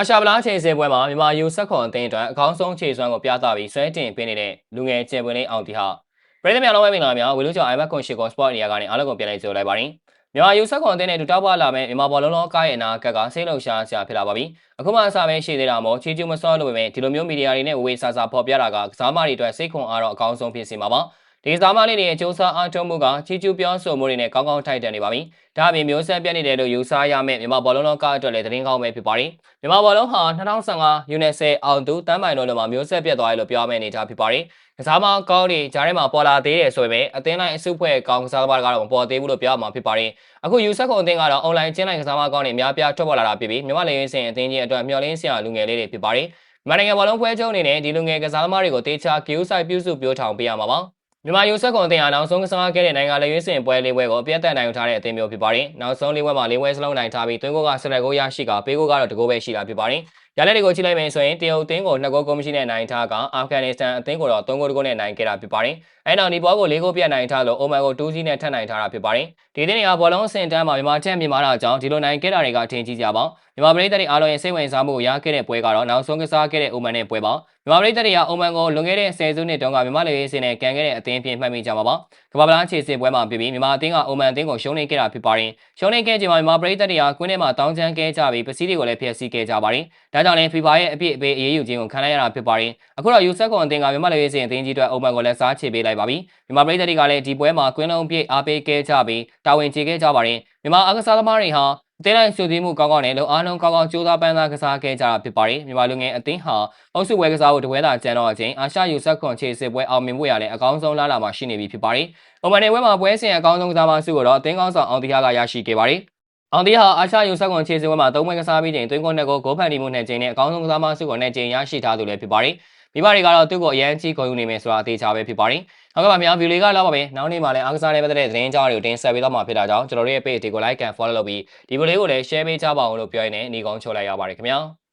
အာရှဗလားချိန်စင်ပွဲမှာမြန်မာယူဆက်ခွန်အသင်းအတွက်အကောင်းဆုံးခြေစွမ်းကိုပြသပြီးဆွဲတင်ပေးနေတဲ့လူငယ်ကျယ်ပွင့်လေးအောင်တီဟာပြည်သူများလုံးဝမင်္ဂလာများဝီလူကျော်အိုင်မက်ကွန်ရှီကောစပေါ့နေရာကနေအားလုံးကိုပြန်လည်ကြိုလိုက်ပါရစေမြန်မာယူဆက်ခွန်အသင်းနဲ့တူတောက်ပွားလာမဲ့မြန်မာဘောလုံးလုံးကားရဲ့အနာကက်ကဆေးလုံရှားရှာဖြစ်လာပါပြီအခုမှအစားပဲရှိသေးတာမို့ချီကျူးမစောလို့ပဲဒီလိုမျိုးမီဒီယာတွေနဲ့ဝေဝေဆာဆာဖော်ပြတာကကစားမတွေအတွက်စိတ်ခွန်အားတော့အကောင်းဆုံးဖြစ်စေမှာပါ ဒီစားမလေးတွေအကျိုးစားအားထုတ်မှုကချီကျူးပြောဆိုမှုတွေနဲ့ကောင်းကောင်းထိုက်တန်နေပါပြီ။ဒါအပြင်မျိုးဆက်ပြတ်နေတယ်လို့ယူဆရမယ့်မြန်မာဘောလုံးလောကအတွက်လည်းသတင်းကောင်းပဲဖြစ်ပါတယ်။မြန်မာဘောလုံးဟာ2015 UNESCO အောင်သူတမ်းပိုင်တော်လုံးမှာမျိုးဆက်ပြတ်သွားတယ်လို့ပြောမယ့်အနေအထားဖြစ်ပါတယ်။ကစားမကောင်းတွေဂျားထဲမှာပေါ်လာသေးတယ်ဆိုပေမဲ့အသင်းလိုက်အစုဖွဲ့ကောင်းကစားသမားတွေကတော့မပေါ်သေးဘူးလို့ပြောမှာဖြစ်ပါတယ်။အခုယူဆက်ခုံအသင်းကတော့ online ကျင်းလိုက်ကစားမကောင်းတွေအများပြားထွက်ပေါ်လာတာဖြစ်ပြီးမြန်မာလေရင်စင်အသင်းကြီးအတွက်မျှော်လင့်စရာလူငယ်လေးတွေဖြစ်ပါတယ်။မန်နိုင်ငံဘောလုံးပွဲချုပ်အနေနဲ့ဒီလူငယ်ကစားသမားတွေကိုတေချာဂီယူဆိုင်ပြုစုပြောထောင်ပေးရမှာပါ။ မြန်မာယူဆက်ကွန်အသင်းအားနောက်ဆုံးကစားခဲ့တဲ့နိုင်ငံလက်ရွေးစင်ပွဲလေးပွဲကိုအပြတ်တက်နိုင်ထားတဲ့အသင်းမျိုးဖြစ်ပါတယ်။နောက်ဆုံးလေးပွဲမှာလေးပွဲစလုံးနိုင်ထားပြီးသွင်းကိုကဆက်လက်ကိုရရှိကပေးကိုကတော့တကိုးပဲရှိတာဖြစ်ပါတယ်။ ရလက်တွေကိုကြည့်လိုက်မယ်ဆိုရင်တရုတ်အသင်းကိုနှစ်ဂိုးကောမရှင်နဲ့နိုင်ထားကအာဖဂန်နစ္စတန်အသင်းကိုတော့သုံးဂိုးတကိုးနဲ့နိုင်ခဲ့တာဖြစ်ပါတယ်။အဲနောက်ဒီဘောကိုလေးဂိုးပြတ်နိုင်ထားလို့အိုမန်ကို2စီးနဲ့ထပ်နိုင်ထားတာဖြစ်ပါတယ်။ဒီသင်းတွေကဘောလုံးအဆင့်တန်းမှာမြန်မာချက်မြင်မာတာကြောင့်ဒီလိုနိုင်ခဲ့တာတွေကထင်ကြီးကြပါမြန်မာပြည်သက်တွေအားလုံးရဲ့စိတ်ဝင်စားမှုကိုရခဲ့တဲ့ပွဲကတော့နောက်ဆုံးကစားခဲ့တဲ့အိုမန်နဲ့ပွဲပါမြန်မာပြည်သက်တွေကအိုမန်ကိုလွန်ခဲ့တဲ့10စုနှစ်တုန်းကမြန်မာလူရေးစင်နဲ့ကန်ခဲ့တဲ့အသင်းဖြစ်မှတ်မိကြပါပါကမ္ဘာပလားခြေစစ်ပွဲမှာပြည်ပြီးမြန်မာအသင်းကအိုမန်အသင်းကိုရှုံးနေခဲ့တာဖြစ်ပါတယ်ရှုံးနေခဲ့ချိန်မှာမြန်မာပြည်သက်တွေကကွင်းထဲမှာတောင်းချမ်းခဲ့ကြပြီးပစည်းတွေကိုလည်းဖျက်ဆီးခဲ့ကြပါတယ်ဒါကြောင့်လည်း FIFA ရဲ့အပြစ်အပေးအရေးယူခြင်းကိုခံလိုက်ရတာဖြစ်ပါတယ်အခုတော့ယူဆက်ကွန်အသင်းကမြန်မာလူရေးစင်အသင်းကြီးအတွက်အိုမန်ကိုလည်းစားချေပေးလိုက်ပါပြီမြန်မာပြည်သက်တွေကလည်းဒီပွဲမှာကွင်းလုံးပြည့်အားပေးခဲ့ကြပြီးတာဝန်ကျေခဲ့ကြပါတယ်မြန်မာအကစားသမားတွေဟာအသင်းလိုက်စုစည်းမှုကောင်းကောင်းနဲ့လုံအားလုံးကောင်းကောင်းကြိုးစားပန်းစားကစားခဲ့ကြတာဖြစ်ပါတယ်မြန်မာလူငယ်အသင်းဟာအုပ်စုပွဲကစားဖို့တပွဲသာကျန်တော့အချိန်အာရှယူဆက်ခွန်ခြေစစ်ပွဲအောင်မြင်ဖို့ရလည်းအကောင်းဆုံးလာလာမှာရှိနေပြီဖြစ်ပါတယ်။အိုမန်နယ်ပွဲမှာပွဲစဉ်အကောင်းဆုံးကစားမစုကိုတော့အသင်းကောင်းဆောင်အောင်တီဟာကရရှိခဲ့ပါတယ်။ အောင်တီဟာအာရှယူဆက်ခွန်ခြေစစ်ပွဲမှာသုံးပွဲကစားပြီးချိန်သွင်းကုန်နဲ့ကိုဂိုးဖန်တီမှုနဲ့ချိန်နဲ့အကောင်းဆုံးကစားမစုကိုနဲ့ချိန်ရရှိထားသူလည်းဖြစ်ပါတယ်။မိဘတွေကတော့သူ့ကိုအရန်ကြီးဂုဏ်ယူနေမယ်ဆိုတာအသေးချာပဲဖြစ်ပါတယ်။နောက်ကပါများဗီဒီယိုလေးကလောက်ပါပဲ။နောက်နေ့မှလည်းအားကစားနဲ့ပတ်သက်တဲ့သတင်းကြောင်းတွေကိုတင်ဆက်ပေးတော့မှာဖြစ်တာကြောင့်ကျွန်တော်တို့ရဲ့ page တွေကို like and follow လုပ်ပြီးဒီဗီဒီယိုလေးကိုလည်း share ပေးကြပါအောင်လို့ပြောရင်းနဲ့ညီကုန်းချုပ်လိုက်ရပါတယ်ခင်ဗျာ။